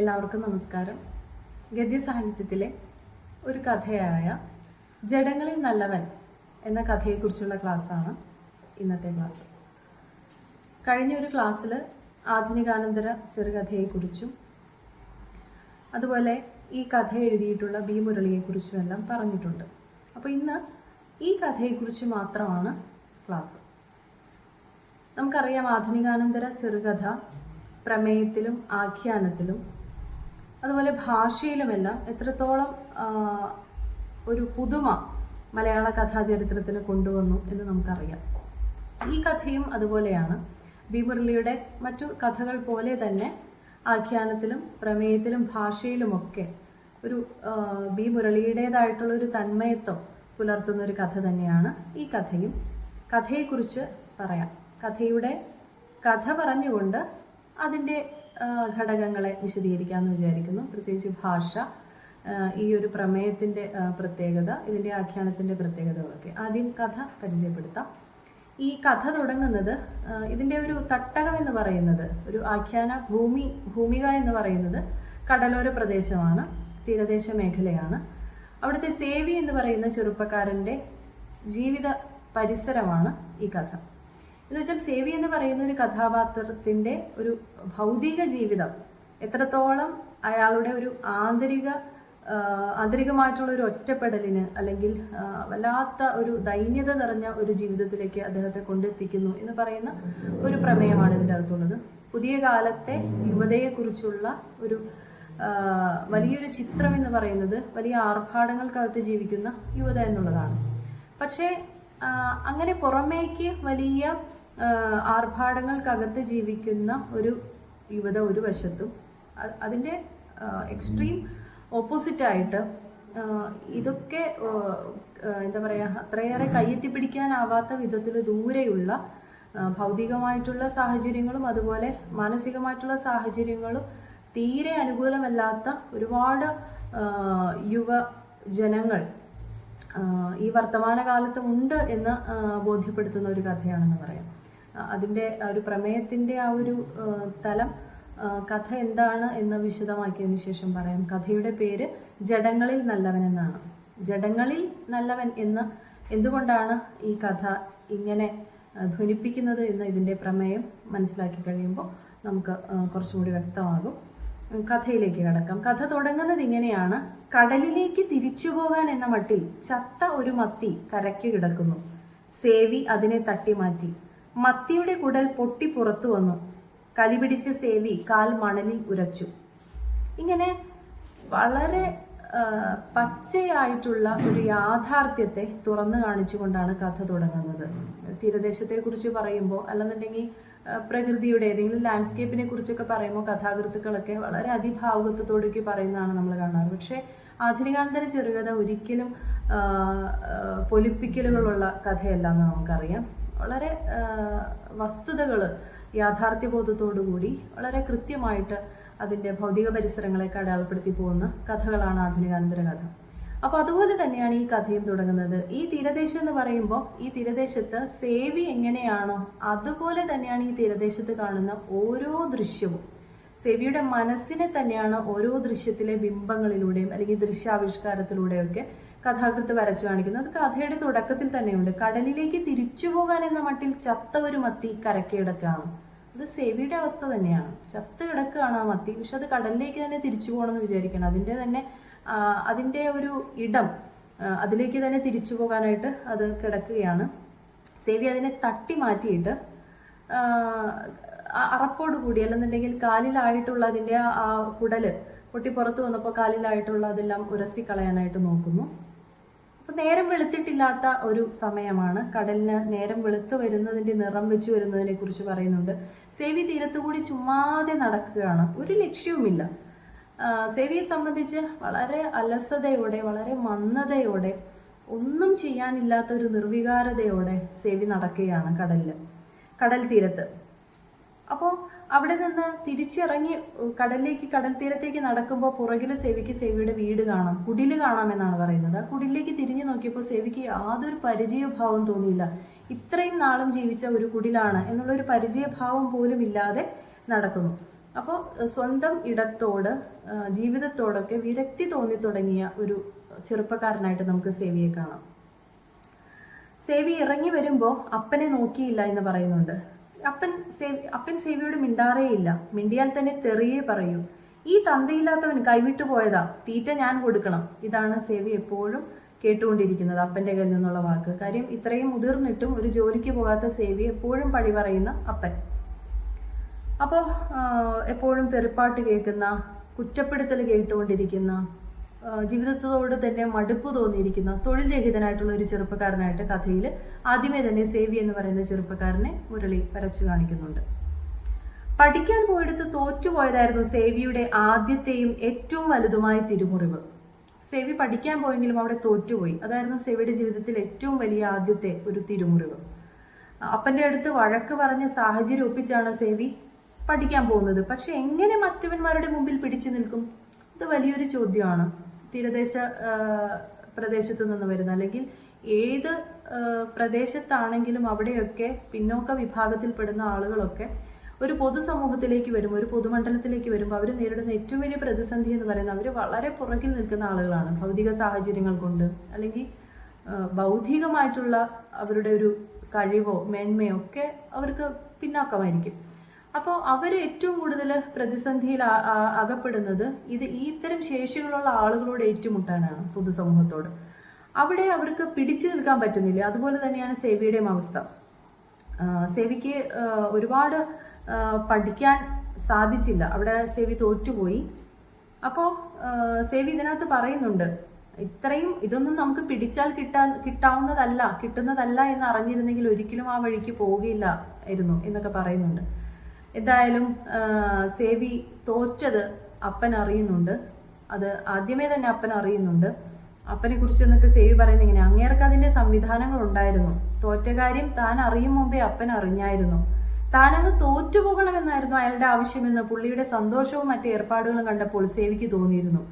എല്ലാവർക്കും നമസ്കാരം. ഗദ്യസാഹിത്യത്തിലെ ഒരു കഥയായ ജഡങ്ങളിൽ നല്ലവൻ എന്ന കഥയെക്കുറിച്ചുള്ള ക്ലാസ്സാണ് ഇന്നത്തെ ക്ലാസ്. കഴിഞ്ഞ ഒരു ക്ലാസ്സിൽ ആധുനികാനന്തര ചെറുകഥയെക്കുറിച്ചും അതുപോലെ ഈ കഥ എഴുതിയിട്ടുള്ള ബി മുരളിയെക്കുറിച്ചും എല്ലാം പറഞ്ഞിട്ടുണ്ട്. അപ്പോൾ ഇന്ന് ഈ കഥയെക്കുറിച്ച് മാത്രമാണ് ക്ലാസ്. നമുക്കറിയാം ആധുനികാനന്തര ചെറുകഥ പ്രമേയത്തിലും ആഖ്യാനത്തിലും അതുപോലെ ഭാഷയിലുമെല്ലാം എത്രത്തോളം ഒരു പുതുമ മലയാള കഥാചരിത്രത്തിന് കൊണ്ടുവന്നു എന്ന് നമുക്കറിയാം. ഈ കഥയും അതുപോലെയാണ്. ബി മുരളിയുടെ മറ്റു കഥകൾ പോലെ തന്നെ ആഖ്യാനത്തിലും പ്രമേയത്തിലും ഭാഷയിലുമൊക്കെ ഒരു ബി മുരളിയുടേതായിട്ടുള്ള ഒരു തന്മയത്വം പുലർത്തുന്ന ഒരു കഥ തന്നെയാണ് ഈ കഥയും. കഥയെക്കുറിച്ച് പറയാം. കഥയുടെ കഥ പറഞ്ഞുകൊണ്ട് അതിന്റെ ഘടകങ്ങളെ വിശദീകരിക്കാമെന്ന് വിചാരിക്കുന്നു. പ്രത്യേകിച്ച് ഭാഷ ഈ ഒരു പ്രമേയത്തിന്റെ പ്രത്യേകത ഇതിന്റെ ആഖ്യാനത്തിന്റെ പ്രത്യേകതകളൊക്കെ. ആദ്യം കഥ പരിചയപ്പെടുത്താം. ഈ കഥ തുടങ്ങുന്നത് ഇതിന്റെ ഒരു തട്ടകം എന്ന് പറയുന്നത് ഒരു ആഖ്യാന ഭൂമി ഭൂമിക എന്ന് പറയുന്നത് കടലോര പ്രദേശമാണ് തീരദേശ മേഖലയാണ്. അവിടുത്തെ സേവി എന്ന് പറയുന്ന ചെറുപ്പക്കാരന്റെ ജീവിത പരിസരമാണ് ഈ കഥ. എന്ന് വെച്ചാൽ സേവി എന്ന് പറയുന്ന ഒരു കഥാപാത്രത്തിന്റെ ഒരു ഭൗതിക ജീവിതം. എത്രത്തോളം അയാളുടെ ഒരു ആന്തരിക ആന്തരികമായിട്ടുള്ള ഒരു ഒറ്റപ്പെടലിന് അല്ലെങ്കിൽ വല്ലാത്ത ഒരു ദൈന്യത നിറഞ്ഞ ഒരു ജീവിതത്തിലേക്ക് അദ്ദേഹത്തെ കൊണ്ടെത്തിക്കുന്നു എന്ന് പറയുന്ന ഒരു പ്രമേയമാണ് ഇതിന്റെ അകത്തുള്ളത്. പുതിയ കാലത്തെ യുവതയെക്കുറിച്ചുള്ള ഒരു വലിയൊരു ചിത്രം എന്ന് പറയുന്നത് വലിയ ആർഭാടങ്ങൾക്കകത്ത് ജീവിക്കുന്ന യുവത എന്നുള്ളതാണ്. പക്ഷേ അങ്ങനെ പുറമേക്ക് വലിയ ആർഭാടങ്ങൾക്കകത്ത് ജീവിക്കുന്ന ഒരു യുവത ഒരു വശത്തും അതിന്റെ എക്സ്ട്രീം ഓപ്പോസിറ്റായിട്ട് ഇതൊക്കെ എന്താ പറയുക അത്രയേറെ കയ്യെത്തി പിടിക്കാനാവാത്ത വിധത്തിൽ ദൂരെയുള്ള ഭൗതികമായിട്ടുള്ള സാഹചര്യങ്ങളും അതുപോലെ മാനസികമായിട്ടുള്ള സാഹചര്യങ്ങളും തീരെ അനുകൂലമല്ലാത്ത ഒരുപാട് യുവ യുവജനങ്ങൾ ഈ വർത്തമാനകാലത്ത് ഉണ്ട് എന്ന് ബോധ്യപ്പെടുത്തുന്ന ഒരു കഥയാണെന്ന് പറയാം. അതിന്റെ ഒരു പ്രമേയത്തിന്റെ ആ ഒരു തലം കഥ എന്താണ് എന്ന് വിശദമാക്കിയതിന് ശേഷം പറയാം. കഥയുടെ പേര് ജഡങ്ങളിൽ നല്ലവൻ എന്നാണ്. ജഡങ്ങളിൽ നല്ലവൻ എന്ന് എന്തുകൊണ്ടാണ് ഈ കഥ ഇങ്ങനെ ധ്വനിപ്പിക്കുന്നത് എന്ന് ഇതിന്റെ പ്രമേയം മനസ്സിലാക്കി കഴിയുമ്പോൾ നമുക്ക് കുറച്ചുകൂടി വ്യക്തമാകും. കഥയിലേക്ക് കടക്കാം. കഥ തുടങ്ങുന്നത് ഇങ്ങനെയാണ്. കടലിലേക്ക് തിരിച്ചു പോകാൻ എന്ന മട്ടിൽ ചത്ത ഒരു മത്തി കരയ്ക്ക് കിടക്കുന്നു. സേവി അതിനെ തട്ടിമാറ്റി. മത്തിയുടെ കുടൽ പൊട്ടി പുറത്തു വന്നു. കലിപിടിച്ച സേവി കാൽ മണലിൽ ഉരച്ചു. ഇങ്ങനെ വളരെ പച്ചയായിട്ടുള്ള ഒരു യാഥാർത്ഥ്യത്തെ തുറന്നു കാണിച്ചുകൊണ്ടാണ് കഥ തുടങ്ങുന്നത്. തീരദേശത്തെക്കുറിച്ച് പറയുമ്പോൾ അല്ലെന്നുണ്ടെങ്കിൽ പ്രകൃതിയുടെ ഏതെങ്കിലും ലാൻഡ്സ്കേപ്പിനെ കുറിച്ചൊക്കെ പറയുമ്പോൾ കഥാകൃത്തുക്കളൊക്കെ വളരെ അതിഭാവുകത്വത്തോടൊക്കെ പറയുന്നതാണ് നമ്മൾ കാണാറ്. പക്ഷേ ആധുനികാന്തര ചെറുകഥ ഒരിക്കലും പൊലിപ്പിക്കലുകളുള്ള കഥയല്ല എന്ന് നമുക്കറിയാം. വളരെ വസ്തുതകൾ യാഥാർത്ഥ്യബോധത്തോടു കൂടി വളരെ കൃത്യമായിട്ട് അതിന്റെ ഭൗതിക പരിസരങ്ങളെയൊക്കെ അടയാളപ്പെടുത്തി പോകുന്ന കഥകളാണ് ആധുനികാനന്തര കഥ. അപ്പോൾ അതുപോലെ തന്നെയാണ് ഈ കഥയും തുടങ്ങുന്നത്. ഈ തീരദേശം എന്ന് പറയുമ്പോൾ ഈ തീരദേശത്ത് സേവി എങ്ങനെയാണോ അതുപോലെ തന്നെയാണ് ഈ തീരദേശത്ത് കാണുന്ന ഓരോ ദൃശ്യവും. സേവിയുടെ മനസ്സിനെ തന്നെയാണ് ഓരോ ദൃശ്യത്തിലെ ബിംബങ്ങളിലൂടെയും അല്ലെങ്കിൽ ദൃശ്യാവിഷ്കാരത്തിലൂടെയൊക്കെ കഥാകൃത്ത് വരച്ചു കാണിക്കുന്നത് അത് കഥയുടെ തുടക്കത്തിൽ തന്നെയുണ്ട്. കടലിലേക്ക് തിരിച്ചു പോകാൻ എന്ന മട്ടിൽ ചത്ത ഒരു മത്തി കരക്കിടക്കാണ്. അത് സേവിയുടെ അവസ്ഥ തന്നെയാണ്. ചത്ത് കിടക്കുകയാണ് ആ മത്തി. പക്ഷെ അത് കടലിലേക്ക് തന്നെ തിരിച്ചു പോകണമെന്ന് വിചാരിക്കണം. അതിന്റെ തന്നെ അതിന്റെ ഒരു ഇടം അതിലേക്ക് തന്നെ തിരിച്ചു പോകാനായിട്ട് അത് കിടക്കുകയാണ്. സേവി അതിനെ തട്ടി മാറ്റിയിട്ട് അറപ്പോട് കൂടി അല്ലെന്നുണ്ടെങ്കിൽ കാലിലായിട്ടുള്ള അതിന്റെ ആ കുടൽ പൊട്ടി പുറത്ത് വന്നപ്പോൾ കാലിലായിട്ടുള്ള അതെല്ലാം ഉരസി കളയാനായിട്ട് നോക്കുന്നു. അപ്പൊ നേരം വെളുത്തിട്ടില്ലാത്ത ഒരു സമയമാണ്. കടലിന് നേരം വെളുത്ത് വരുന്നതിന്റെ നിറം വെച്ച് വരുന്നതിനെ കുറിച്ച് പറയുന്നുണ്ട്. സേവി തീരത്തുകൂടി ചുമ്മാതെ നടക്കുകയാണ്. ഒരു ലക്ഷ്യവുമില്ല. സേവിയെ സംബന്ധിച്ച് വളരെ അലസതയോടെ വളരെ മന്ദതയോടെ ഒന്നും ചെയ്യാനില്ലാത്ത ഒരു നിർവികാരതയോടെ സേവി നടക്കുകയാണ് കടലിൽ കടൽ തീരത്ത്. അപ്പോൾ അവിടെ നിന്ന് തിരിച്ചിറങ്ങി കടലിലേക്ക് കടൽ തീരത്തേക്ക് നടക്കുമ്പോൾ പുറകിൽ സേവിക്ക് സേവിയുടെ വീട് കാണാം. കുടിൽ കാണാമെന്നാണ് പറയുന്നത്. ആ കുടിലേക്ക് തിരിഞ്ഞു നോക്കിയപ്പോൾ സേവിക്ക് യാതൊരു പരിചയഭാവം തോന്നിയില്ല. ഇത്രയും നാളും ജീവിച്ച ഒരു കുടിലാണ് എന്നുള്ളൊരു പരിചയഭാവം പോലും ഇല്ലാതെ നടക്കുന്നു. അപ്പോൾ സ്വന്തം ഇടത്തോട് ജീവിതത്തോടൊക്കെ വിരക്തി തോന്നി തുടങ്ങിയ ഒരു ചെറുപ്പക്കാരനായിട്ട് നമുക്ക് സേവിയെ കാണാം. സേവി ഇറങ്ങി വരുമ്പോൾ അപ്പനെ നോക്കിയില്ല എന്ന് പറയുന്നുണ്ട്. അപ്പൻ സേവി അപ്പൻ സേവിയോട് മിണ്ടാറേയില്ല. മിണ്ടിയാൽ തന്നെ തെറിയേ പറയൂ. ഈ തന്തയില്ലാത്തവൻ കൈവിട്ടു പോയതാ. തീറ്റ ഞാൻ കൊടുക്കണം. ഇതാണ് സേവി എപ്പോഴും കേട്ടുകൊണ്ടിരിക്കുന്നത് അപ്പന്റെ കയ്യിൽ നിന്നുള്ള വാക്ക്. കാര്യം ഇത്രയും മുതിർന്നിട്ടും ഒരു ജോലിക്ക് പോകാത്ത സേവി എപ്പോഴും പഴി പറയുന്ന അപ്പൻ. അപ്പോൾ എപ്പോഴും തെറിപ്പാട്ട് കേൾക്കുന്ന കുറ്റപ്പെടുത്തൽ കേട്ടുകൊണ്ടിരിക്കുന്ന ജീവിതത്തോട് തന്നെ മടുപ്പ് തോന്നിയിരിക്കുന്ന തൊഴിൽ രഹിതനായിട്ടുള്ള ഒരു ചെറുപ്പക്കാരനായിട്ട് കഥയിൽ ആദ്യമേ തന്നെ സേവി എന്ന് പറയുന്ന ചെറുപ്പക്കാരനെ മുരളി വരച്ചു കാണിക്കുന്നുണ്ട്. പഠിക്കാൻ പോയെടുത്ത് തോറ്റുപോയതായിരുന്നു സേവിയുടെ ആദ്യത്തെയും ഏറ്റവും വലുതുമായ തിരുമുറിവ്. സേവി പഠിക്കാൻ പോയെങ്കിലും അവിടെ തോറ്റുപോയി. അതായിരുന്നു സേവിയുടെ ജീവിതത്തിൽ ഏറ്റവും വലിയ ആദ്യത്തെ ഒരു തിരുമുറിവ്. അപ്പന്റെ അടുത്ത് വഴക്ക് പറഞ്ഞ സാഹചര്യം ഒപ്പിച്ചാണ് സേവി പഠിക്കാൻ പോകുന്നത്. പക്ഷെ എങ്ങനെ മറ്റവന്മാരുടെ മുമ്പിൽ പിടിച്ചു നിൽക്കും? ഇത് വലിയൊരു ചോദ്യമാണ്. തീരദേശ പ്രദേശത്തു നിന്ന് വരുന്ന അല്ലെങ്കിൽ ഏത് പ്രദേശത്താണെങ്കിലും അവിടെയൊക്കെ പിന്നോക്ക വിഭാഗത്തിൽപ്പെടുന്ന ആളുകളൊക്കെ ഒരു പൊതുസമൂഹത്തിലേക്ക് വരുമ്പോൾ ഒരു പൊതുമണ്ഡലത്തിലേക്ക് വരുമ്പോൾ അവർ നേരിടുന്ന ഏറ്റവും വലിയ പ്രതിസന്ധി എന്ന് പറയുന്നത് അവർ വളരെ പുറകിൽ നിൽക്കുന്ന ആളുകളാണ്. ഭൗതിക സാഹചര്യങ്ങൾ കൊണ്ട് അല്ലെങ്കിൽ ബൗദ്ധികമായിട്ടുള്ള അവരുടെ ഒരു കഴിവോ മേന്മയോ ഒക്കെ അവർക്ക് പിന്നാക്കമായിരിക്കും. അപ്പോൾ അവർ ഏറ്റവും കൂടുതൽ പ്രതിസന്ധിയിൽ അകപ്പെടുന്നത് ഇത് ഈ ഇത്തരം ശേഷികളുള്ള ആളുകളോട് ഏറ്റുമുട്ടാനാണ് പൊതുസമൂഹത്തോട്. അവിടെ അവർക്ക് പിടിച്ചു നിൽക്കാൻ പറ്റുന്നില്ല. അതുപോലെ തന്നെയാണ് സേവിയുടെയും അവസ്ഥ. സേവിക്ക് ഒരുപാട് പഠിക്കാൻ സാധിച്ചില്ല. അവിടെ സേവി തോറ്റുപോയി. അപ്പോൾ സേവി ഇതിനകത്ത് പറയുന്നുണ്ട് ഇത്രയും ഇതൊന്നും നമുക്ക് പിടിച്ചാൽ കിട്ടാ കിട്ടാവുന്നതല്ല കിട്ടുന്നതല്ല എന്ന് അറിഞ്ഞിരുന്നെങ്കിൽ ഒരിക്കലും ആ വഴിക്ക് പോവുകയില്ല ആയിരുന്നു എന്നൊക്കെ പറയുന്നുണ്ട്. എന്തായാലും സേവി തോറ്റത് അപ്പൻ അറിയുന്നുണ്ട്. അത് ആദ്യമേ തന്നെ അപ്പൻ അറിയുന്നുണ്ട്. അപ്പനെ കുറിച്ച് എന്നിട്ട് സേവി പറയുന്നത് ഇങ്ങനെ അങ്ങേർക്ക് അതിന്റെ സംവിധാനങ്ങൾ ഉണ്ടായിരുന്നു. തോറ്റ കാര്യം താൻ അറിയും മുമ്പേ അപ്പൻ അറിഞ്ഞായിരുന്നു. താൻ അങ്ങ് തോറ്റുപോകണമെന്നായിരുന്നു അയാളുടെ ആവശ്യമെന്ന് പുള്ളിയുടെ സന്തോഷവും മറ്റു ഏർപ്പാടുകളും കണ്ടപ്പോൾ സേവിക്ക് തോന്നിയിരുന്നു.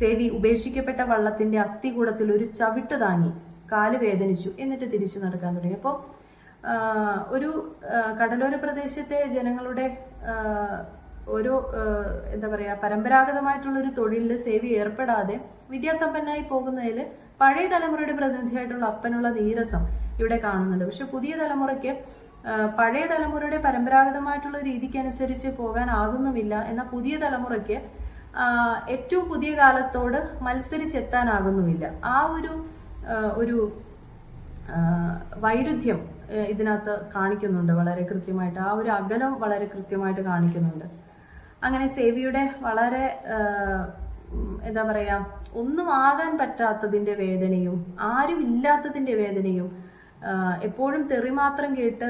സേവി ഉപേക്ഷിക്കപ്പെട്ട വള്ളത്തിന്റെ അസ്ഥികൂടത്തിൽ ഒരു ചവിട്ട് താങ്ങി. കാൽ വേദനിച്ചു. എന്നിട്ട് തിരിച്ചു നടക്കാൻ തുടങ്ങി. അപ്പോൾ ഒരു കടലോര പ്രദേശത്തെ ജനങ്ങളുടെ ഒരു എന്താ പറയുക പരമ്പരാഗതമായിട്ടുള്ള ഒരു തൊഴിലിൽ സേവി ഏർപ്പെടാതെ വിദ്യാസമ്പന്നായി പോകുന്നതിൽ പഴയ തലമുറയുടെ പ്രതിനിധിയായിട്ടുള്ള അപ്പനുള്ള നീരസം ഇവിടെ കാണുന്നുണ്ട്. പക്ഷെ പുതിയ തലമുറയ്ക്ക് പഴയ തലമുറയുടെ പരമ്പരാഗതമായിട്ടുള്ള രീതിക്കനുസരിച്ച് പോകാനാകുന്നുമില്ല എന്നാൽ പുതിയ തലമുറയ്ക്ക് ഏറ്റവും പുതിയ കാലത്തോട് മത്സരിച്ചെത്താനാകുന്നുമില്ല. ആ ഒരു ഒരു വൈരുദ്ധ്യം ഇതിനകത്ത് കാണിക്കുന്നുണ്ട്. വളരെ കൃത്യമായിട്ട്. ആ ഒരു അകലം വളരെ കൃത്യമായിട്ട് കാണിക്കുന്നുണ്ട്. അങ്ങനെ സേവിയുടെ വളരെ എന്താ പറയുക ഒന്നും ആകാൻ പറ്റാത്തതിന്റെ വേദനയും ആരും ഇല്ലാത്തതിന്റെ വേദനയും എപ്പോഴും തെറി മാത്രം കേട്ട്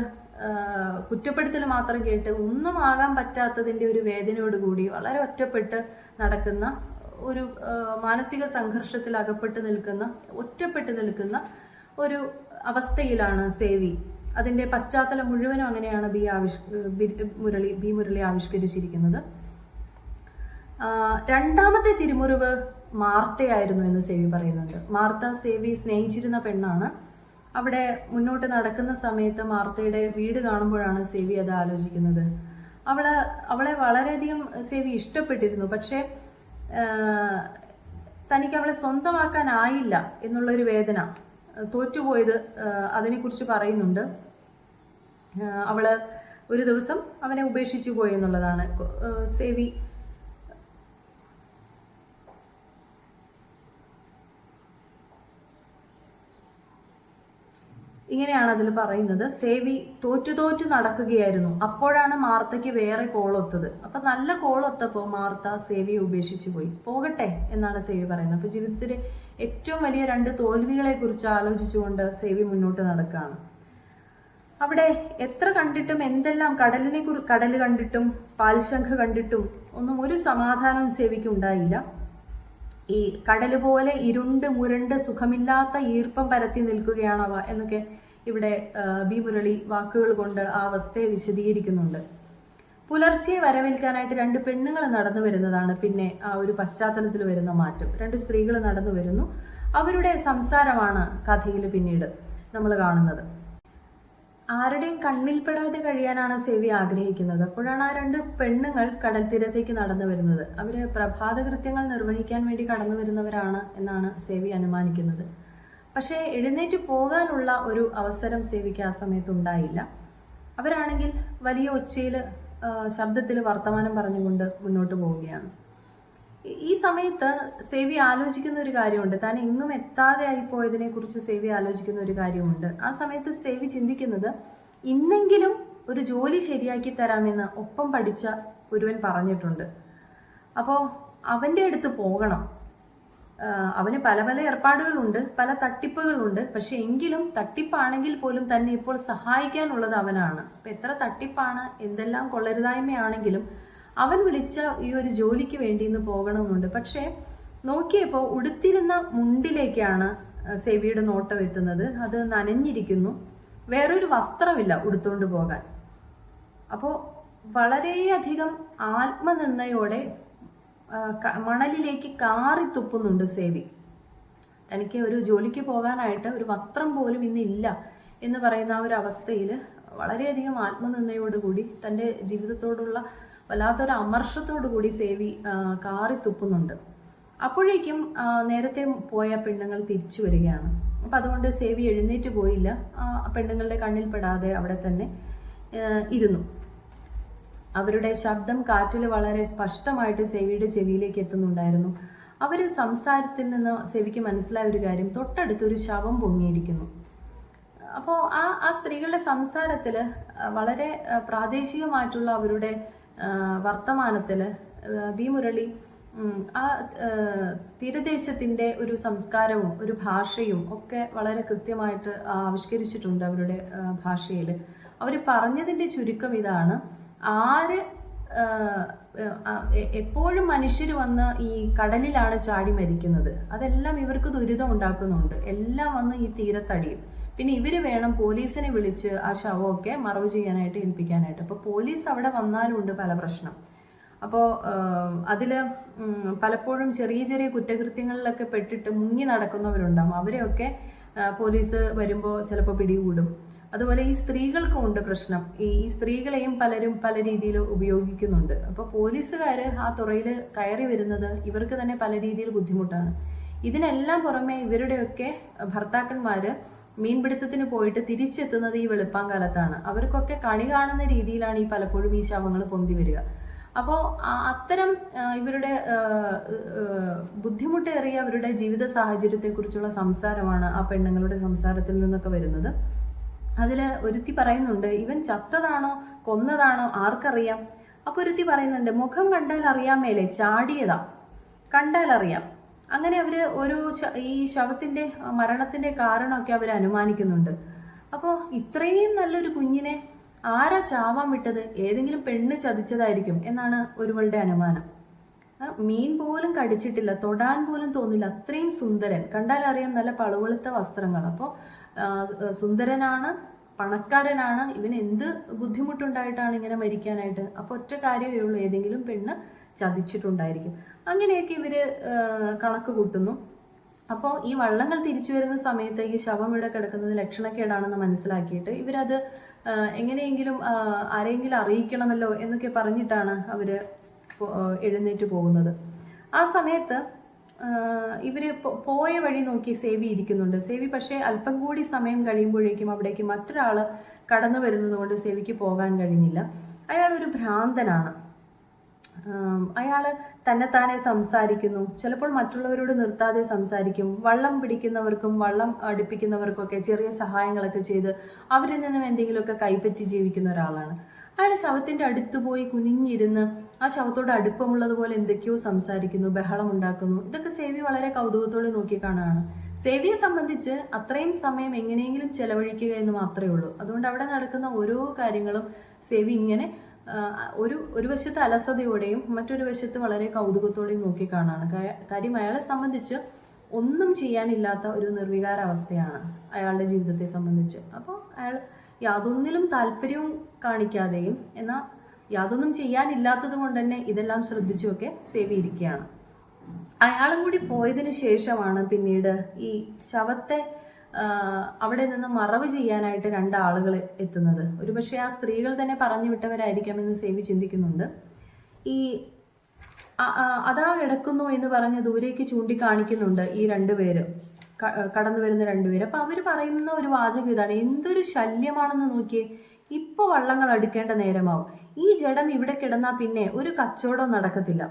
കുറ്റപ്പെടുത്തൽ മാത്രം കേട്ട് ഒന്നും ആകാൻ പറ്റാത്തതിന്റെ ഒരു വേദനയോടുകൂടി വളരെ ഒറ്റപ്പെട്ട് നടക്കുന്ന ഒരു മാനസിക സംഘർഷത്തിൽ അകപ്പെട്ട് നിൽക്കുന്ന ഒറ്റപ്പെട്ട് നിൽക്കുന്ന ഒരു അവസ്ഥയിലാണ് സേവി. അതിന്റെ പശ്ചാത്തലം മുഴുവനും അങ്ങനെയാണ് ബി ആവിഷ് മുരളി ബി മുരളി ആവിഷ്കരിച്ചിരിക്കുന്നത്. രണ്ടാമത്തെ തിരുമുറിവ് മാർത്തയായിരുന്നു എന്ന് സേവി പറയുന്നുണ്ട്. മാർത്ത സേവി സ്നേഹിച്ചിരുന്ന പെണ്ണാണ്. അവിടെ മുന്നോട്ട് നടക്കുന്ന സമയത്ത് മാർത്തയുടെ വീട് കാണുമ്പോഴാണ് സേവി അത് ആലോചിക്കുന്നത്. അവൾ അവളെ വളരെയധികം സേവി ഇഷ്ടപ്പെട്ടിരുന്നു. പക്ഷേ തനിക്ക് അവളെ സ്വന്തമാക്കാനായില്ല എന്നുള്ളൊരു വേദന. തോറ്റുപോയത് അതിനെക്കുറിച്ച് പറയുന്നുണ്ട്. അവൾ ഒരു ദിവസം അവനെ ഉപേക്ഷിച്ചു പോയെന്നുള്ളതാണ്. സേവി ഇങ്ങനെയാണ് അതിൽ പറയുന്നത്. സേവി തോറ്റു തോറ്റു നടക്കുകയായിരുന്നു. അപ്പോഴാണ് മാർത്തയ്ക്ക് വേറെ കോളൊത്തത് അപ്പൊ നല്ല കോളൊത്തപ്പോൾ മാർത്ത സേവിയെ ഉപേക്ഷിച്ചു പോയി. പോകട്ടെ എന്നാണ് സേവി പറയുന്നത്. അപ്പൊ ജീവിതത്തിലെ ഏറ്റവും വലിയ രണ്ട് തോൽവികളെ കുറിച്ച് ആലോചിച്ചുകൊണ്ട് സേവി മുന്നോട്ട് നടക്കുകയാണ്. അവിടെ എത്ര കണ്ടിട്ടും എന്തെല്ലാം കടലിനെ കുറി കടൽ കണ്ടിട്ടും പാൽശംഖ കണ്ടിട്ടും ഒന്നും ഒരു സമാധാനവും സേവിക്ക് ഉണ്ടായില്ല. ഈ കടൽ പോലെ ഇരുണ്ട് മുരണ്ട് സുഖമില്ലാത്ത ഈർപ്പം പരത്തി നിൽക്കുകയാണവ എന്നൊക്കെ ഇവിടെ ബി മുരളി വാക്കുകൾ കൊണ്ട് ആ അവസ്ഥയെ വിശദീകരിക്കുന്നുണ്ട്. പുലർച്ചെ വരവേൽക്കാനായിട്ട് രണ്ട് പെണ്ണുങ്ങൾ നടന്നു വരുന്നതാണ് പിന്നെ ആ ഒരു പശ്ചാത്തലത്തിൽ വരുന്ന മാറ്റം. രണ്ട് സ്ത്രീകൾ നടന്നു വരുന്നു. അവരുടെ സംസാരമാണ് കഥയിൽ പിന്നീട് നമ്മൾ കാണുന്നത്. ആരുടെയും കണ്ണിൽപ്പെടാതെ കഴിയാനാണ് സേവി ആഗ്രഹിക്കുന്നത്. അപ്പോഴാണ് ആ രണ്ട് പെണ്ണുങ്ങൾ കടൽ തീരത്തേക്ക് നടന്നു വരുന്നത്. അവർ പ്രഭാത കൃത്യങ്ങൾ നിർവഹിക്കാൻ വേണ്ടി കടന്നു വരുന്നവരാണ് എന്നാണ് സേവി അനുമാനിക്കുന്നത്. പക്ഷേ എഴുന്നേറ്റ് പോകാനുള്ള ഒരു അവസരം സേവിക്ക് ആ സമയത്ത് ഉണ്ടായില്ല അവരാണെങ്കിൽ വലിയ ഒച്ചയിൽ ശബ്ദത്തിൽ വർത്തമാനം പറഞ്ഞുകൊണ്ട് മുന്നോട്ട് പോവുകയാണ്. ഈ- സമയത്ത് സേവി ആലോചിക്കുന്ന ഒരു കാര്യമുണ്ട്. താൻ എങ്ങും എത്താതെ ആയി പോയതിനെ കുറിച്ച് സേവി ആലോചിക്കുന്ന ഒരു കാര്യമുണ്ട്. ആ സമയത്ത് സേവി ചിന്തിക്കുന്നത് ഇന്നെങ്കിലും ഒരു ജോലി ശരിയാക്കി തരാമെന്ന് ഒപ്പം പഠിച്ച ഒരുവൻ പറഞ്ഞിട്ടുണ്ട്. അപ്പോൾ അവന്റെ അടുത്ത് പോകണം. അവന് പല പല ഏർപ്പാടുകളുണ്ട് പല തട്ടിപ്പുകളുണ്ട്. പക്ഷെ എങ്കിലും തട്ടിപ്പാണെങ്കിൽ പോലും തന്നെ ഇപ്പോൾ സഹായിക്കാനുള്ളത് അവനാണ്. അപ്പം എത്ര തട്ടിപ്പാണ് എന്തെല്ലാം കൊള്ളരുതായ്മയാണെങ്കിലും അവൻ വിളിച്ച ഈ ഒരു ജോലിക്ക് വേണ്ടി ഇന്ന് പോകണമെന്നുണ്ട് പക്ഷേ നോക്കിയപ്പോൾ ഉടുത്തിരുന്ന മുണ്ടിലേക്കാണ് സെവിയുടെ നോട്ടം എത്തുന്നത്. അത് നനഞ്ഞിരിക്കുന്നു. വേറൊരു വസ്ത്രമില്ല ഉടുത്തുകൊണ്ട് പോകാൻ. അപ്പോൾ വളരെയധികം ആത്മനിന്ദയോടെ ആ, ക- മണലിലേക്ക് കാറി തുപ്പുന്നുണ്ട് സേവി. തനിക്ക് ഒരു ജോലിക്ക് പോകാനായിട്ട് ഒരു വസ്ത്രം പോലും ഇന്നില്ല എന്ന് പറയുന്ന ആ ഒരു അവസ്ഥയിൽ വളരെയധികം ആത്മനിന്ദയോടുകൂടി തന്റെ ജീവിതത്തോടുള്ള വല്ലാത്തൊരു അമർഷത്തോടു കൂടി സേവി കാറി തുപ്പുന്നുണ്ട്. അപ്പോഴേക്കും നേരത്തെ പോയ പെണ്ണുങ്ങൾ തിരിച്ചു വരികയാണ്. അപ്പം അതുകൊണ്ട് സേവി എഴുന്നേറ്റ് പോയില്ല. പെണ്ണുങ്ങളുടെ കണ്ണിൽപ്പെടാതെ അവിടെ തന്നെ ഇരുന്നു. അവരുടെ ശബ്ദം കാറ്റിൽ വളരെ സ്പഷ്ടമായിട്ട് സെവിയുടെ ചെവിയിലേക്ക് എത്തുന്നുണ്ടായിരുന്നു. അവർ സംസാരത്തിൽ നിന്ന് സെവിക്ക് മനസ്സിലായ ഒരു കാര്യം തൊട്ടടുത്ത് ഒരു ശവം പൊങ്ങിയിരിക്കുന്നു. അപ്പോൾ ആ ആ സ്ത്രീകളുടെ സംസാരത്തിൽ വളരെ പ്രാദേശികമായിട്ടുള്ള അവരുടെ വർത്തമാനത്തിൽ ബി മുരളി ആ തീരദേശത്തിന്റെ ഒരു സംസ്കാരവും ഒരു ഭാഷയും ഒക്കെ വളരെ കൃത്യമായിട്ട് ആവിഷ്കരിച്ചിട്ടുണ്ട് അവരുടെ ഭാഷയിൽ അവർ പറഞ്ഞതിന്റെ ചുരുക്കം ഇതാണ്. ആര് എപ്പോഴും മനുഷ്യർ വന്ന് ഈ കടലിലാണ് ചാടി മരിക്കുന്നത്. അതെല്ലാം ഇവർക്ക് ദുരിതം ഉണ്ടാക്കുന്നുണ്ട്. എല്ലാം വന്ന് ഈ തീരത്തടിയും. പിന്നെ ഇവർ വേണം പോലീസിനെ വിളിച്ച് ആ ശവമൊക്കെ മറവ് ചെയ്യാനായിട്ട് ഏൽപ്പിക്കാനായിട്ട്. അപ്പോൾ പോലീസ് അവിടെ വന്നാലും ഉണ്ട് പല പ്രശ്നം. അപ്പോൾ അതിൽ പലപ്പോഴും ചെറിയ ചെറിയ കുറ്റകൃത്യങ്ങളിലൊക്കെ പെട്ടിട്ട് മുങ്ങി നടക്കുന്നവരുണ്ടാവും. അവരെയൊക്കെ പോലീസ് വരുമ്പോൾ ചിലപ്പോൾ പിടികൂടും. അതുപോലെ ഈ സ്ത്രീകൾക്കും ഉണ്ട് പ്രശ്നം. ഈ സ്ത്രീകളെയും പലരും പല രീതിയിൽ ഉപയോഗിക്കുന്നുണ്ട്. അപ്പോൾ പോലീസുകാർ ആ തുറയിൽ കയറി വരുന്നത് ഇവർക്ക് തന്നെ പല രീതിയിൽ ബുദ്ധിമുട്ടാണ്. ഇതിനെല്ലാം പുറമെ ഇവരുടെയൊക്കെ ഭർത്താക്കന്മാർ മീൻപിടുത്തത്തിന് പോയിട്ട് തിരിച്ചെത്തുന്നത് ഈ വെളുപ്പാങ്കാലത്താണ് അവർക്കൊക്കെ കണി കാണുന്ന രീതിയിലാണ് ഈ പലപ്പോഴും ഈ ശവങ്ങൾ പൊന്തി വരിക. അപ്പോൾ അത്തരം ഇവരുടെ ബുദ്ധിമുട്ടേറിയ അവരുടെ ജീവിത സാഹചര്യത്തെക്കുറിച്ചുള്ള സംസാരമാണ് ആ പെണ്ണുങ്ങളുടെ സംസാരത്തിൽ നിന്നൊക്കെ വരുന്നത്. അതിൽ ഒരുത്തി പറയുന്നുണ്ട് ഇവൻ ചത്തതാണോ കൊന്നതാണോ ആർക്കറിയാം? അപ്പോൾ ഒരുത്തി പറയുന്നുണ്ട് മുഖം കണ്ടാൽ അറിയാൻ മേലെ ചാടിയതാ കണ്ടാൽ അറിയാം. അങ്ങനെ അവർ ഒരു ഈ ശവത്തിന്റെ മരണത്തിന്റെ കാരണമൊക്കെ അവർ അനുമാനിക്കുന്നുണ്ട്. അപ്പോൾ ഇത്രയും നല്ലൊരു കുഞ്ഞിനെ ആരാ ചാവാൻ വിട്ടത്? ഏതെങ്കിലും പെണ്ണ് ചതിച്ചതായിരിക്കും എന്നാണ് ഒരുവളുടെ അനുമാനം. മീൻ പോലും കടിച്ചിട്ടില്ല തൊടാൻ പോലും തോന്നില്ല അത്രയും സുന്ദരൻ കണ്ടാൽ അറിയാം നല്ല പളുവെളുത്ത വസ്ത്രങ്ങൾ. അപ്പോൾ സുന്ദരനാണ് പണക്കാരനാണ് ഇവന് എന്ത് ബുദ്ധിമുട്ടുണ്ടായിട്ടാണ് ഇങ്ങനെ മരിക്കാനായിട്ട്? അപ്പോൾ ഒറ്റ കാര്യമേ ഉള്ളൂ ഏതെങ്കിലും പെണ്ണ് ചതിച്ചിട്ടുണ്ടായിരിക്കും. അങ്ങനെയൊക്കെ ഇവർ കണക്ക് കൂട്ടുന്നു. അപ്പോൾ ഈ വള്ളങ്ങൾ തിരിച്ചു വരുന്ന സമയത്ത് ഈ ശവം ഇവിടെ കിടക്കുന്നത് ലക്ഷണക്കേടാണെന്ന് മനസ്സിലാക്കിയിട്ട് ഇവരത് എങ്ങനെയെങ്കിലും ആരെങ്കിലും അറിയിക്കണമല്ലോ എന്നൊക്കെ പറഞ്ഞിട്ടാണ് അവർ എഴുന്നേറ്റ് പോകുന്നത്. ആ സമയത്ത് ഇവർ പോയ വഴി നോക്കി സേവി ഇരിക്കുന്നുണ്ട് സേവി പക്ഷേ അല്പം കൂടി സമയം കഴിയുമ്പോഴേക്കും അവിടേക്ക് മറ്റൊരാൾ കടന്നു വരുന്നതുകൊണ്ട് സേവിക്ക് പോകാൻ കഴിഞ്ഞില്ല. അയാൾ ഒരു ഭ്രാന്തനാണ് അയാൾ തന്നെത്താനെ സംസാരിക്കുന്നു. ചിലപ്പോൾ മറ്റുള്ളവരോട് നിർത്താതെ സംസാരിക്കും. വള്ളം പിടിക്കുന്നവർക്കും വള്ളം അടുപ്പിക്കുന്നവർക്കൊക്കെ ചെറിയ സഹായങ്ങളൊക്കെ ചെയ്ത് അവരിൽ നിന്നും എന്തെങ്കിലുമൊക്കെ കൈപ്പറ്റി ജീവിക്കുന്ന ഒരാളാണ്. അയാൾ ശവത്തിന്റെ അടുത്ത് പോയി കുനിഞ്ഞിരുന്ന് ആ ശവത്തോട് അടുപ്പമുള്ളതുപോലെ എന്തൊക്കെയോ സംസാരിക്കുന്നു ബഹളം ഉണ്ടാക്കുന്നു. ഇതൊക്കെ സേവി വളരെ കൗതുകത്തോടെ നോക്കി കാണുകയാണ്. സേവിയെ സംബന്ധിച്ച് അത്രയും സമയം എങ്ങനെയെങ്കിലും ചെലവഴിക്കുക എന്ന് മാത്രമേ ഉള്ളൂ. അതുകൊണ്ട് അവിടെ നടക്കുന്ന ഓരോ കാര്യങ്ങളും സേവി ഇങ്ങനെ ഒരു ഒരു വശത്ത് അലസതയോടെയും മറ്റൊരു വശത്ത് വളരെ കൗതുകത്തോടെയും നോക്കി കാണാണ് കാര്യം അയാളെ സംബന്ധിച്ച് ഒന്നും ചെയ്യാനില്ലാത്ത ഒരു നിർവികാര അവസ്ഥയാണ് അയാളുടെ ജീവിതത്തെ സംബന്ധിച്ച്. അപ്പോൾ അയാൾ യാതൊന്നിലും താല്പര്യവും കാണിക്കാതെയും എന്നാൽ യാതൊന്നും ചെയ്യാനില്ലാത്തത് കൊണ്ട് തന്നെ ഇതെല്ലാം ശ്രദ്ധിച്ചുമൊക്കെ സേവിയിരിക്കുകയാണ് അയാളും കൂടി പോയതിനു ശേഷമാണ് പിന്നീട് ഈ ശവത്തെ അവിടെ നിന്ന് മറവ് ചെയ്യാനായിട്ട് രണ്ടാളുകൾ എത്തുന്നത്. ഒരുപക്ഷെ ആ സ്ത്രീകൾ തന്നെ പറഞ്ഞു വിട്ടവരായിരിക്കാമെന്ന് സേവി ചിന്തിക്കുന്നുണ്ട്. ഈ അതാ കിടക്കുന്നു എന്ന് പറഞ്ഞ് ദൂരേക്ക് ചൂണ്ടിക്കാണിക്കുന്നുണ്ട് ഈ രണ്ടുപേര് കടന്നു വരുന്ന രണ്ടുപേര് അപ്പൊ അവർ പറയുന്ന ഒരു വാചകം ഇതാണ്. എന്തൊരു ശല്യമാണെന്ന് നോക്കിയേ. ഇപ്പൊ വള്ളങ്ങൾ അടുക്കേണ്ട നേരമാവും. ഈ ജഡം ഇവിടെ കിടന്നാൽ പിന്നെ ഒരു കച്ചവടം നടക്കത്തില്ല.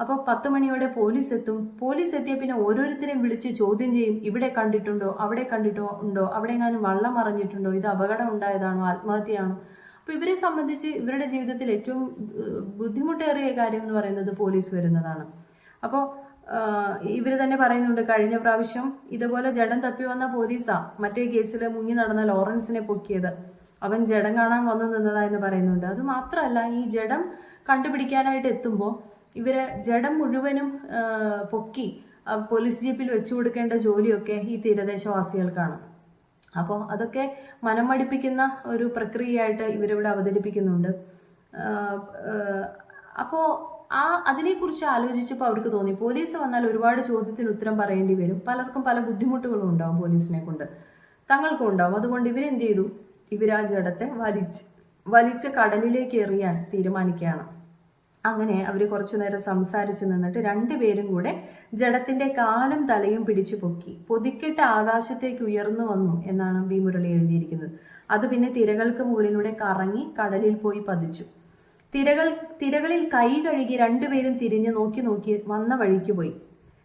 അപ്പോൾ പത്ത് മണിയോടെ പോലീസ് എത്തും. പോലീസ് എത്തിയ പിന്നെ ഓരോരുത്തരെയും വിളിച്ച് ചോദ്യം ചെയ്യും. ഇവിടെ കണ്ടിട്ടുണ്ടോ? അവിടെ കണ്ടിട്ടോ? ഉണ്ടോ? അവിടെ എങ്ങാനും വള്ളം മറിഞ്ഞിട്ടുണ്ടോ? ഇത് അപകടം ഉണ്ടായതാണോ? ആത്മഹത്യയാണോ? അപ്പോൾ ഇവരെ സംബന്ധിച്ച് ഇവരുടെ ജീവിതത്തിൽ ഏറ്റവും ബുദ്ധിമുട്ടേറിയ കാര്യം എന്ന് പറയുന്നത് പോലീസ് വരുന്നതാണ്. അപ്പോൾ ഇവർ തന്നെ പറയുന്നുണ്ട് കഴിഞ്ഞ പ്രാവശ്യം ഇതുപോലെ ജഡം തപ്പി വന്ന പോലീസാ മറ്റേ കേസിൽ മുങ്ങി നടന്ന ലോറൻസിനെ പൊക്കിയത്. അവൻ ജഡം കാണാൻ വന്നു നിന്നതാ എന്ന് പറയുന്നുണ്ട്. അത് മാത്രമല്ല ഈ ജഡം കണ്ടുപിടിക്കാനായിട്ട് എത്തുമ്പോൾ ഇവരെ ജഡം മുഴുവനും പൊക്കി പോലീസ് ജീപ്പിൽ വെച്ചു കൊടുക്കേണ്ട ജോലിയൊക്കെ ഈ തീരദേശവാസികൾക്കാണ്. അപ്പോൾ അതൊക്കെ മനം മടിപ്പിക്കുന്ന ഒരു പ്രക്രിയയായിട്ട് ഇവരിവിടെ അവതരിപ്പിക്കുന്നുണ്ട്. അപ്പോൾ ആ അതിനെക്കുറിച്ച് ആലോചിച്ചപ്പോൾ അവർക്ക് തോന്നി. പോലീസ് വന്നാൽ ഒരുപാട് ചോദ്യത്തിന് ഉത്തരം പറയേണ്ടി വരും. പലർക്കും പല ബുദ്ധിമുട്ടുകളും ഉണ്ടാവും പോലീസിനെ കൊണ്ട്. തങ്ങൾക്കും ഉണ്ടാവും. അതുകൊണ്ട് ഇവരെന്ത് ചെയ്തു? ആ വലിച്ച് വലിച്ച് കടലിലേക്ക് എറിയാൻ തീരുമാനിക്കുകയാണ്. അങ്ങനെ അവർ കുറച്ചു നേരം സംസാരിച്ചു നിന്നിട്ട് രണ്ടുപേരും കൂടെ ജഡത്തിന്റെ കാലും തലയും പിടിച്ചു പൊക്കി പൊതിക്കെട്ട് ആകാശത്തേക്ക് ഉയർന്നു വന്നു എന്നാണ് ബി മുരളി എഴുതിയിരിക്കുന്നത്. അത് പിന്നെ തിരകൾക്ക് മുകളിലൂടെ കറങ്ങി കടലിൽ പോയി പതിച്ചു. തിരകൾ തിരകളിൽ കൈ കഴുകി രണ്ടുപേരും തിരിഞ്ഞു നോക്കി നോക്കി വന്ന വഴിക്ക് പോയി.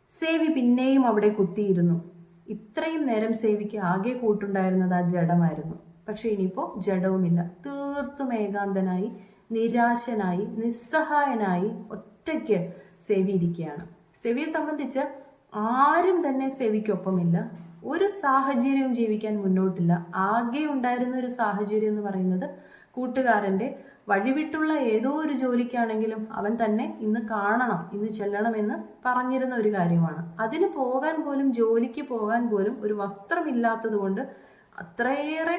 സേവി പിന്നെയും അവിടെ കുത്തിയിരുന്നു. ഇത്രയും നേരം സേവിക്ക് ആകെ കൂട്ടുണ്ടായിരുന്നത് ആ ജഡമായിരുന്നു. പക്ഷെ ഇനിയിപ്പോൾ ജഡവുമില്ല. തീർത്തും ഏകാന്തനായി നിരാശനായി നിസ്സഹായനായി ഒറ്റയ്ക്ക് സേവി ഇരിക്കുകയാണ് സെവിയെ സംബന്ധിച്ച് ആരും തന്നെ സെവിക്കൊപ്പമില്ല. ഒരു സാഹചര്യവും ജീവിക്കാൻ മുന്നോട്ടില്ല. ആകെ ഉണ്ടായിരുന്ന ഒരു സാഹചര്യം എന്ന് പറയുന്നത് കൂട്ടുകാരന്റെ വഴിവിട്ടുള്ള ഏതോ ഒരു ജോലിക്കാണെങ്കിലും അവൻ തന്നെ ഇന്ന് കാണണം ഇന്ന് ചെല്ലണമെന്ന് പറഞ്ഞിരുന്ന ഒരു കാര്യമാണ്. അതിന് പോകാൻ പോലും ജോലിക്ക് പോകാൻ പോലും ഒരു വസ്ത്രമില്ലാത്തത് കൊണ്ട് അത്രയേറെ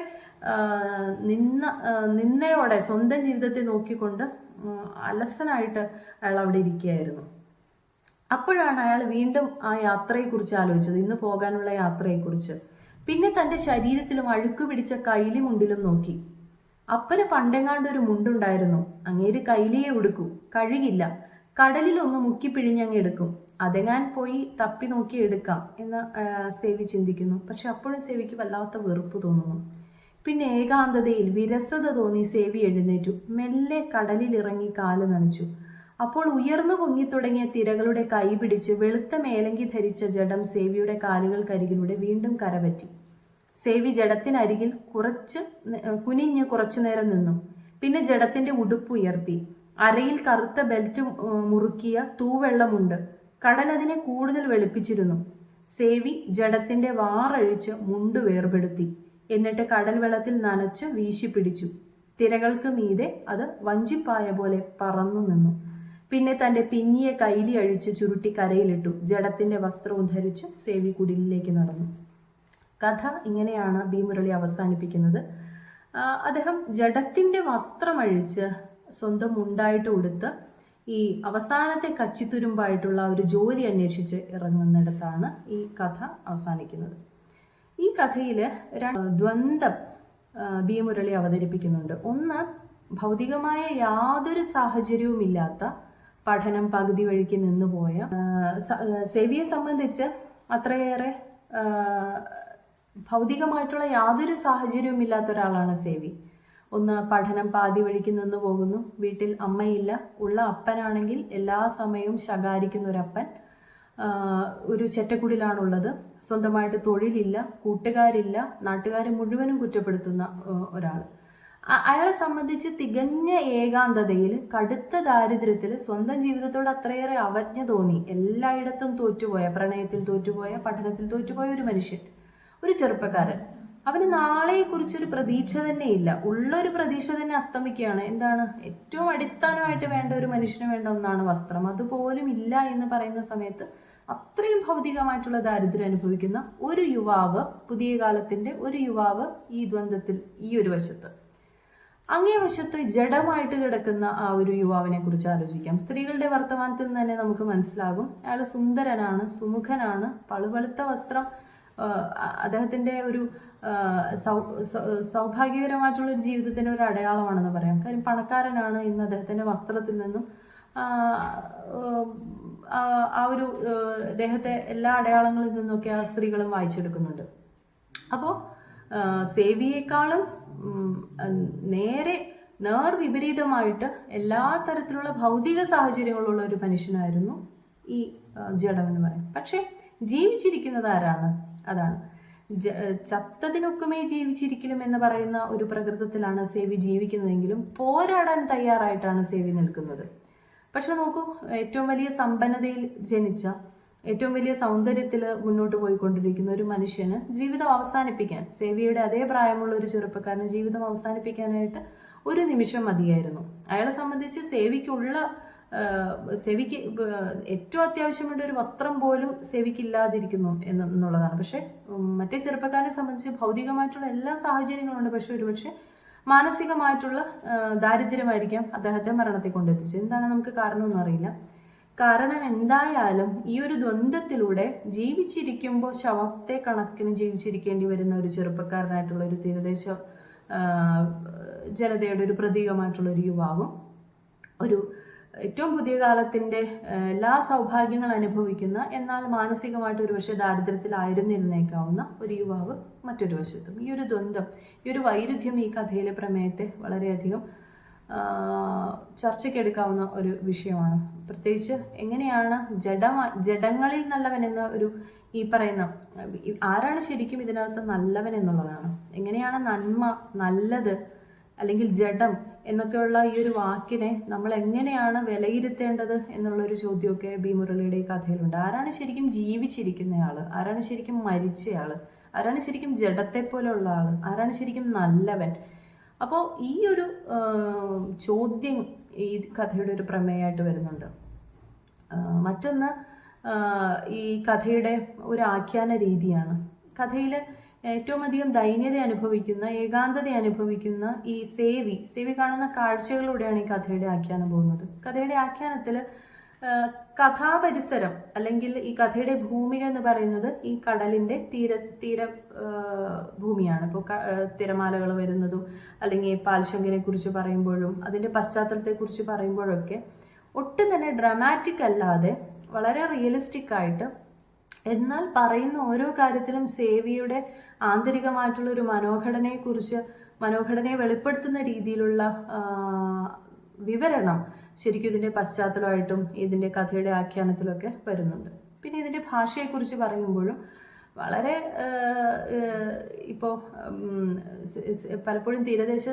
നിന്ന നിന്നയോടെ സ്വന്തം ജീവിതത്തെ നോക്കിക്കൊണ്ട് അലസനായിട്ട് അയാൾ അവിടെ ഇരിക്കുകയായിരുന്നു. അപ്പോഴാണ് അയാൾ വീണ്ടും ആ യാത്രയെക്കുറിച്ച് ആലോചിച്ചത് ഇന്ന് പോകാനുള്ള യാത്രയെക്കുറിച്ച്. പിന്നെ തന്റെ ശരീരത്തിലും അഴുക്ക് പിടിച്ച കൈലി മുണ്ടിലും നോക്കി. അപ്പന് പണ്ടെങ്ങാണ്ട് ഒരു മുണ്ടുണ്ടായിരുന്നു. അങ്ങേര് കൈലിയെ ഉടുക്കൂ കഴുകില്ല. കടലിലൊന്ന് ഒന്ന് മുക്കി പിഴിഞ്ഞങ്ങ് എടുക്കും. അതെങ്ങാൻ പോയി തപ്പി നോക്കി എടുക്കാം എന്ന് സേവി ചിന്തിക്കുന്നു. പക്ഷെ അപ്പോഴും സേവിക്ക് വല്ലാത്ത വെറുപ്പ് തോന്നുന്നു. പിന്നെ ഏകാന്തതയിൽ വിരസത തോന്നി സേവി എഴുന്നേറ്റു. മെല്ലെ കടലിൽ ഇറങ്ങി കാൽ നനച്ചു. അപ്പോൾ ഉയർന്നു പൊങ്ങിത്തുടങ്ങിയ തിരകളുടെ കൈ പിടിച്ച് വെളുത്ത മേലങ്കി ധരിച്ച ജഡം സേവിയുടെ കാലുകൾക്കരികിലൂടെ വീണ്ടും കരപറ്റി. സേവി ജഡത്തിനരികിൽ കുറച്ച് കുനിഞ്ഞ് കുറച്ചു നേരം നിന്നു. പിന്നെ ജഡത്തിന്റെ ഉടുപ്പ് ഉയർത്തി. അരയിൽ കറുത്ത ബെൽറ്റ് മുറുക്കിയ തൂവെള്ളമുണ്ട്. കടൽ അതിനെ കൂടുതൽ വെളുപ്പിച്ചിരുന്നു. സേവി ജഡത്തിന്റെ വാറഴിച്ച് മുണ്ടു വേർപെടുത്തി. എന്നിട്ട് കടൽ വെള്ളത്തിൽ നനച്ച് വീശി പിടിച്ചു തിരകൾക്ക് മീതെ അത് വഞ്ചിപ്പായ പോലെ പറന്നു നിന്നു. പിന്നെ തന്റെ പിന്നിയ കൈലി അഴിച്ച് ചുരുട്ടി കരയിലിട്ടു. ജഡത്തിന്റെ വസ്ത്രവും ധരിച്ച് സേവി കുടിലിലേക്ക് നടന്നു. കഥ ഇങ്ങനെയാണ് ഭീമുരളി അവസാനിപ്പിക്കുന്നത്. അദ്ദേഹം ജഡത്തിന്റെ വസ്ത്രമഴിച്ച് സ്വന്തം ഉണ്ടായിട്ട് ഉടുത്ത് ഈ അവസാനത്തെ കച്ചിത്തുരുമ്പായിട്ടുള്ള ഒരു ജോലി അന്വേഷിച്ച് ഇറങ്ങുന്നിടത്താണ് ഈ കഥ അവസാനിക്കുന്നത്. ഈ കഥയിൽ ദ്വന്ദ്ം ബി മുരളി അവതരിപ്പിക്കുന്നുണ്ട്. ഒന്ന് ഭൗതികമായ യാതൊരു സാഹചര്യവുമില്ലാത്ത പഠനം പകുതി വഴിക്ക് നിന്നുപോയ സേവിയെ സംബന്ധിച്ച് അത്രയേറെ ഭൗതികമായിട്ടുള്ള യാതൊരു സാഹചര്യവും ഇല്ലാത്ത ഒരാളാണ് സേവി. ഒന്ന് പഠനം പാതി വഴിക്ക് നിന്ന് പോകുന്നു. വീട്ടിൽ അമ്മയില്ല. ഉള്ള അപ്പനാണെങ്കിൽ എല്ലാ സമയവും ശകാരിക്കുന്ന ഒരപ്പൻ ഒരു ചെറ്റക്കുടിലാണുള്ളത്. സ്വന്തമായിട്ട് തൊഴിലില്ല കൂട്ടുകാരില്ല നാട്ടുകാരെ മുഴുവനും കുറ്റപ്പെടുത്തുന്ന ഒരാൾ അയാളെ സംബന്ധിച്ച് തികഞ്ഞ ഏകാന്തതയിൽ കടുത്ത ദാരിദ്ര്യത്തിൽ സ്വന്തം ജീവിതത്തോട് അത്രയേറെ അവജ്ഞ തോന്നി. എല്ലായിടത്തും തോറ്റുപോയ പ്രണയത്തിൽ തോറ്റുപോയ പഠനത്തിൽ തോറ്റുപോയ ഒരു മനുഷ്യൻ ഒരു ചെറുപ്പക്കാരൻ. അവന് നാളെയെക്കുറിച്ചൊരു പ്രതീക്ഷ തന്നെ ഇല്ല. ഉള്ളൊരു പ്രതീക്ഷ തന്നെ അസ്തമിക്കുകയാണ്. എന്താണ്? ഏറ്റവും അടിസ്ഥാനമായിട്ട് വേണ്ട ഒരു മനുഷ്യന് വേണ്ട ഒന്നാണ് വസ്ത്രം. അതുപോലും ഇല്ല എന്ന് പറയുന്ന സമയത്ത് അത്രയും ഭൗതികമായിട്ടുള്ള ദാരിദ്ര്യം അനുഭവിക്കുന്ന ഒരു യുവാവ് പുതിയ കാലത്തിന്റെ ഒരു യുവാവ് ഈ ദ്വന്ദ്ത്തിൽ ഈ ഒരു വശത്ത്. അങ്ങേ വശത്ത് ജഡമായിട്ട് കിടക്കുന്ന ആ ഒരു യുവാവിനെ കുറിച്ച് ആലോചിക്കാം. സ്ത്രീകളുടെ വർത്തമാനത്തിൽ തന്നെ നമുക്ക് മനസ്സിലാകും. അയാൾ സുന്ദരനാണ് സുമുഖനാണ് പളുപളുത്ത വസ്ത്രം അദ്ദേഹത്തിന്റെ ഒരു സൗ സൗഭാഗ്യകരമായിട്ടുള്ള ഒരു ജീവിതത്തിന്റെ ഒരു അടയാളമാണെന്ന് പറയാം. കാര്യം പണക്കാരനാണ് ഇന്ന് അദ്ദേഹത്തിന്റെ വസ്ത്രത്തിൽ നിന്നും ആ, ഒരു അദ്ദേഹത്തെ എല്ലാ അടയാളങ്ങളിൽ നിന്നൊക്കെ ആ സ്ത്രീകളും വായിച്ചെടുക്കുന്നുണ്ട്. അപ്പോൾ സേവിയേക്കാളും നേരെ നേർ വിപരീതമായിട്ട് എല്ലാ തരത്തിലുള്ള ഭൗതിക സാഹചര്യങ്ങളുള്ള ഒരു മനുഷ്യനായിരുന്നു ഈ ജഡം എന്ന് പറയും. പക്ഷേ ജീവിച്ചിരിക്കുന്നത് ആരാണ്? അതാണ്. ചത്തതിനൊക്കമേ ജീവിച്ചിരിക്കലും എന്ന് പറയുന്ന ഒരു പ്രകൃതത്തിലാണ് സേവി ജീവിക്കുന്നതെങ്കിലും പോരാടാൻ തയ്യാറായിട്ടാണ് സേവി നിൽക്കുന്നത്. പക്ഷെ നോക്കൂ ഏറ്റവും വലിയ സമ്പന്നതയിൽ ജനിച്ച ഏറ്റവും വലിയ സൗന്ദര്യത്തിൽ മുന്നോട്ട് പോയിക്കൊണ്ടിരിക്കുന്ന ഒരു മനുഷ്യന് ജീവിതം അവസാനിപ്പിക്കാൻ സേവിയുടെ അതേ പ്രായമുള്ള ഒരു ചെറുപ്പക്കാരന് ജീവിതം അവസാനിപ്പിക്കാനായിട്ട് ഒരു നിമിഷം മതിയായിരുന്നു. അയാളെ സംബന്ധിച്ച് സേവിക്കുള്ള സേവിക്ക് ഏറ്റവും അത്യാവശ്യമുള്ള ഒരു വസ്ത്രം പോലും സെവിക്കില്ലാതിരിക്കുന്നു എന്നുള്ളതാണ്. പക്ഷേ മറ്റേ ചെറുപ്പക്കാരനെ സംബന്ധിച്ച് ഭൗതികമായിട്ടുള്ള എല്ലാ സാഹചര്യങ്ങളുണ്ട് പക്ഷെ ഒരുപക്ഷെ മാനസികമായിട്ടുള്ള ദാരിദ്ര്യമായിരിക്കാം അദ്ദേഹത്തെ മരണത്തെ കൊണ്ടെത്തിച്ചത് എന്താണ് നമുക്ക് കാരണമൊന്നും അറിയില്ല. കാരണം എന്തായാലും ഈ ഒരു ദ്വന്ദ്ത്തിലൂടെ ജീവിച്ചിരിക്കുമ്പോൾ ശവത്തെ കണക്കിന് ജീവിച്ചിരിക്കേണ്ടി വരുന്ന ഒരു ചെറുപ്പക്കാരനായിട്ടുള്ള ഒരു തീരദേശ ജനതയുടെ ഒരു പ്രതീകമായിട്ടുള്ള ഒരു യുവാവും ഒരു ഏറ്റവും പുതിയ കാലത്തിന്റെ എല്ലാ സൗഭാഗ്യങ്ങൾ അനുഭവിക്കുന്ന എന്നാൽ മാനസികമായിട്ട് ഒരു പക്ഷേ ദാരിദ്ര്യത്തിലായിരുന്നിരുന്നേക്കാവുന്ന ഒരു യുവാവ് മറ്റൊരു വശത്തും. ഈ ഒരു ദ്വന്ദ്ം ഈ ഒരു വൈരുദ്ധ്യം ഈ കഥയിലെ പ്രമേയത്തെ വളരെയധികം ചർച്ചയ്ക്കെടുക്കാവുന്ന ഒരു വിഷയമാണ്. പ്രത്യേകിച്ച് എങ്ങനെയാണ് ജഡമ ജഡങ്ങളിൽ നല്ലവൻ എന്ന ഒരു ഈ പറയുന്ന ആരാണ് ശരിക്കും ഇതിനകത്ത് നല്ലവൻ എന്നുള്ളതാണ്. എങ്ങനെയാണ് നന്മ നല്ലത് അല്ലെങ്കിൽ ജഡം എന്നൊക്കെയുള്ള ഈ ഒരു വാക്കിനെ നമ്മൾ എങ്ങനെയാണ് വിലയിരുത്തേണ്ടത് എന്നുള്ളൊരു ചോദ്യമൊക്കെ ബി മുരളിയുടെ ഈ കഥയിലുണ്ട്. ആരാണ് ശരിക്കും ജീവിച്ചിരിക്കുന്നയാൾ ആരാണ് ശരിക്കും മരിച്ചയാൾ ആരാണ് ശരിക്കും ജഡത്തെ പോലെയുള്ള ആൾ ആരാണ് ശരിക്കും നല്ലവൻ? അപ്പോൾ ഈ ഒരു ചോദ്യം ഈ കഥയുടെ ഒരു പ്രമേയമായിട്ട് വരുന്നുണ്ട്. മറ്റൊന്ന് ഈ കഥയുടെ ഒരു ആഖ്യാന രീതിയാണ്. കഥയിൽ ഏറ്റവും അധികം ദൈന്യത അനുഭവിക്കുന്ന ഏകാന്തത അനുഭവിക്കുന്ന ഈ സേവി സേവി കാണുന്ന കാഴ്ചകളിലൂടെയാണ് ഈ കഥയുടെ ആഖ്യാനം പോകുന്നത്. കഥയുടെ ആഖ്യാനത്തിൽ കഥാപരിസരം അല്ലെങ്കിൽ ഈ കഥയുടെ ഭൂമിക എന്ന് പറയുന്നത് ഈ കടലിന്റെ തീര തീര ഭൂമിയാണ്. ഇപ്പോൾ തിരമാലകൾ വരുന്നതും അല്ലെങ്കിൽ പാൽശങ്കിനെ കുറിച്ച് പറയുമ്പോഴും അതിന്റെ പശ്ചാത്തലത്തെക്കുറിച്ച് പറയുമ്പോഴൊക്കെ ഒട്ടും തന്നെ ഡ്രമാറ്റിക് അല്ലാതെ വളരെ റിയലിസ്റ്റിക് ആയിട്ട് എന്നാൽ പറയുന്ന ഓരോ കാര്യത്തിലും സേവിയുടെ ആന്തരികമായിട്ടുള്ള ഒരു മനോഘടനയെക്കുറിച്ച് മനോഘടനയെ വെളിപ്പെടുത്തുന്ന രീതിയിലുള്ള വിവരണം ശരിക്കും ഇതിന്റെ പശ്ചാത്തലമായിട്ടും ഇതിന്റെ കഥയുടെ ആഖ്യാനത്തിലൊക്കെ വരുന്നുണ്ട്. പിന്നെ ഇതിന്റെ ഭാഷയെക്കുറിച്ച് പറയുമ്പോഴും വളരെ ഇപ്പോൾ പലപ്പോഴും തീരദേശ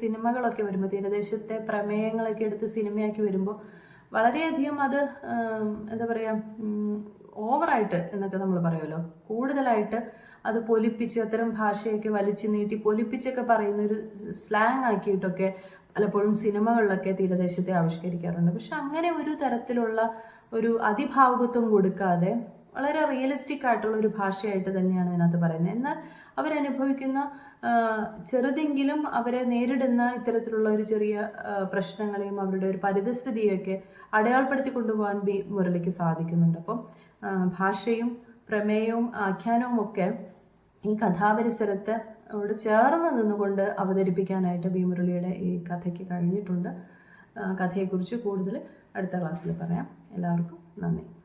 സിനിമകളൊക്കെ വരുമ്പോൾ തീരദേശത്തെ പ്രമേയങ്ങളൊക്കെ എടുത്ത് സിനിമയാക്കി വരുമ്പോൾ വളരെയധികം അത് എന്താ പറയുക ഓവറായിട്ട് എന്നൊക്കെ നമ്മൾ പറയുമല്ലോ. കൂടുതലായിട്ട് അത് പൊലിപ്പിച്ച് അത്തരം ഭാഷയൊക്കെ വലിച്ചു നീട്ടി പൊലിപ്പിച്ചൊക്കെ പറയുന്ന ഒരു സ്ലാങ് ആക്കിയിട്ടൊക്കെ പലപ്പോഴും സിനിമകളിലൊക്കെ തീരദേശത്തെ ആവിഷ്കരിക്കാറുണ്ട്. പക്ഷെ അങ്ങനെ ഒരു തരത്തിലുള്ള ഒരു അതിഭാവുകത്വം കൊടുക്കാതെ വളരെ റിയലിസ്റ്റിക് ആയിട്ടുള്ള ഒരു ഭാഷയായിട്ട് തന്നെയാണ് ഇതിനകത്ത് പറയുന്നത്. എന്നാൽ അവരനുഭവിക്കുന്ന ചെറുതെങ്കിലും അവരെ നേരിടുന്ന ഇത്തരത്തിലുള്ള ഒരു ചെറിയ പ്രശ്നങ്ങളെയും അവരുടെ ഒരു പരിതസ്ഥിതിയൊക്കെ അടയാളപ്പെടുത്തി കൊണ്ടുപോകാൻ ബി മുരളിക്ക് സാധിക്കുന്നുണ്ട്. അപ്പം ഭാഷയും പ്രമേയവും ആഖ്യാനവും ഒക്കെ ഈ കഥാപരിസരത്ത് അവിടെ ചേർന്ന് നിന്നുകൊണ്ട് അവതരിപ്പിക്കാനായിട്ട് ഭീമുരളിയുടെ ഈ കഥയ്ക്ക് കഴിഞ്ഞിട്ടുണ്ട്. കഥയെക്കുറിച്ച് കൂടുതൽ അടുത്ത ക്ലാസ്സിൽ പറയാം. എല്ലാവർക്കും നന്ദി.